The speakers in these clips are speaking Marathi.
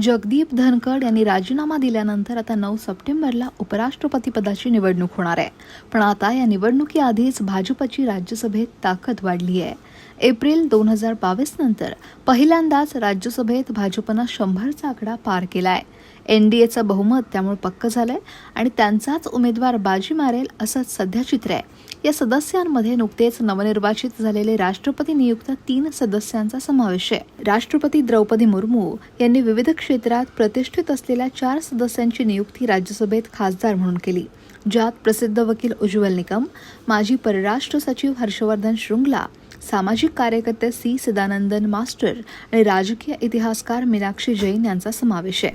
जगदीप धनखड यांनी राजीनामा दिल्यानंतर आता नऊ सप्टेंबरला उपराष्ट्रपतीपदाची निवडणूक होणार आहे. पण आता या निवडणुकीआधीच भाजपची राज्यसभेत ताकद वाढली आहे. एप्रिल दोन हजार बावीस नंतर पहिल्यांदाच राज्यसभेत भाजपनं शंभरचा आकडा पार केलाय. एनडीएचं बहुमत त्यामुळे पक्क झालंय आणि त्यांचाच उमेदवार बाजी मारेल असं सध्या चित्र आहे. या सदस्यांमध्ये नुकतेच नवनिर्वाचित झालेले राष्ट्रपती नियुक्त तीन सदस्यांचा समावेश आहे. राष्ट्रपती द्रौपदी मुर्मू यांनी विविध क्षेत्रात प्रतिष्ठित असलेल्या चार सदस्यांची नियुक्ती राज्यसभेत खासदार म्हणून केली. ज्यात प्रसिद्ध वकील उज्ज्वल निकम माजी परराष्ट्र सचिव हर्षवर्धन शृंगला सामाजिक कार्यकर्ते सी. सदानंदन मास्टर आणि राजकीय इतिहासकार मीनाक्षी जैन यांचा समावेश आहे.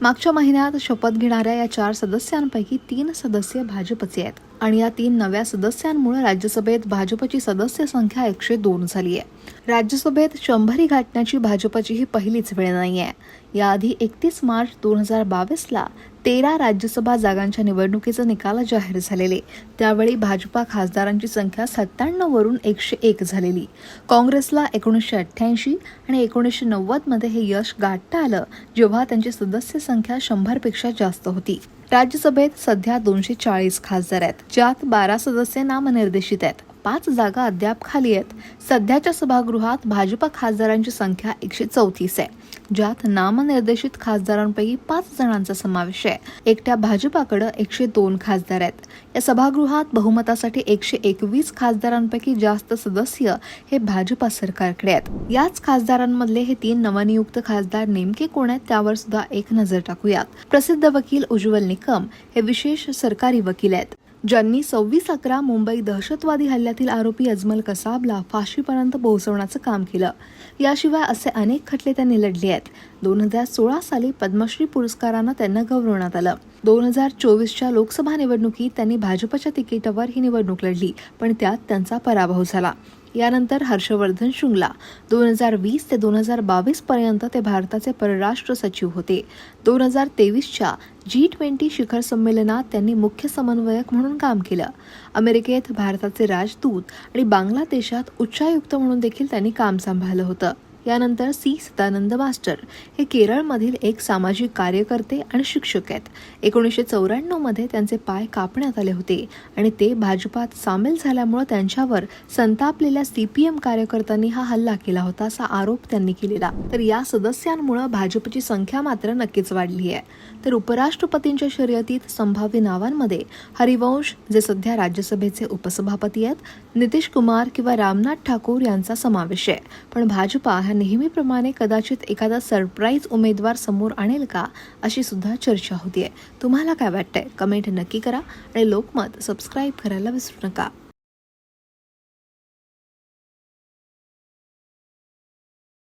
मागच्या महिन्यात शपथ घेणाऱ्या या चार सदस्यांपैकी तीन सदस्य भाजपचे आहेत. आणि या तीन नव्या सदस्यांमुळे राज्यसभेत भाजपची सदस्य संख्या एकशे दोन झाली आहे. राज्यसभेत शंभरी गाठण्याची भाजपची ही पहिलीच वेळ नाही आहे याआधी एकतीस मार्च दोन हजार बावीसला तेरा राज्यसभा जागांच्या निवडणुकीचे निकाल जाहीर झालेले. त्यावेळी भाजपा खासदारांची संख्या सत्त्याण्णव वरून एकशे एक झालेली. काँग्रेसला एकोणीसशे अठ्ठ्याऐंशी आणि एकोणीसशे नव्वदमध्ये हे यश गाठता आलं जेव्हा त्यांची सदस्य संख्या शंभरपेक्षा जास्त होती. राज्यसभेत सध्या दोनशे चाळीस खासदार आहेत ज्यात बारा सदस्य नामनिर्देशित आहेत. पाच जागा अद्याप खाली आहेत. सध्याच्या सभागृहात भाजपा खासदारांची संख्या एकशे चौतीस आहे ज्यात नामनिर्देशित खासदारांपैकी पाच जणांचा समावेश आहे. एकट्या भाजपाकडे एकशे दोन खासदार आहेत. या सभागृहात बहुमतासाठी एकशे एकवीस खासदारांपैकी जास्त सदस्य हे भाजपा सरकारकडे आहेत. याच खासदारांमधले हे तीन नवनियुक्त खासदार नेमके कोण आहेत त्यावर सुद्धा एक नजर टाकूयात. प्रसिद्ध वकील उज्ज्वल निकम हे विशेष सरकारी वकील आहेत. ज्यांनी सव्वीस अकरा मुंबई दहशतवादी हल्ल्यातील आरोपी अजमल कसाबला फाशीपर्यंत पोहोचवण्याचं काम केलं. याशिवाय असे अनेक खटले त्यांनी लढले आहेत. दोन हजार सोळा साली पद्मश्री पुरस्कारानं त्यांना गौरवण्यात आलं. दोन हजार चोवीसच्या लोकसभा निवडणुकीत त्यांनी भाजपच्या तिकिटावर ही निवडणूक लढली पण त्यात त्यांचा पराभव झाला. यानंतर हर्षवर्धन शुंगला. दोन हजार वीस ते दोन हजार बावीस पर्यंत ते भारताचे परराष्ट्र सचिव होते. दोन हजार तेवीसच्या जी ट्वेंटी शिखर संमेलनात त्यांनी मुख्य समन्वयक म्हणून काम केलं. अमेरिकेत भारताचे राजदूत आणि बांगलादेशात उच्चायुक्त म्हणून देखील त्यांनी काम सांभाळलं होतं. यानंतर सी. सदानंद मास्टर हे केरळमधील एक सामाजिक कार्यकर्ते आणि शिक्षक आहेत. एकोणीसशे चौऱ्याण्णवमध्ये त्यांचे पाय कापण्यात आले होते आणि ते भाजपात सामील झाल्यामुळं त्यांच्यावर संतापलेल्या सी पी एम कार्यकर्त्यांनी हा हल्ला केला होता असा आरोप त्यांनी केलेला. तर या सदस्यांमुळं भाजपची संख्या मात्र नक्कीच वाढली आहे. तर उपराष्ट्रपतींच्या शर्यतीत संभाव्य नावांमध्ये हरिवंश जे सध्या राज्यसभेचे उपसभापती आहेत नितीश कुमार किंवा रामनाथ ठाकूर यांचा समावेश आहे. पण भाजपा ह्या नेहमीप्रमाणे कदाचित एखादा सरप्राईज उमेदवार समोर आणेल का अशी सुद्धा चर्चा होतीये. तुम्हाला काय वाटतंय? कमेंट नक्की करा आणि लोकमत सबस्क्राईब करायला विसरू नका.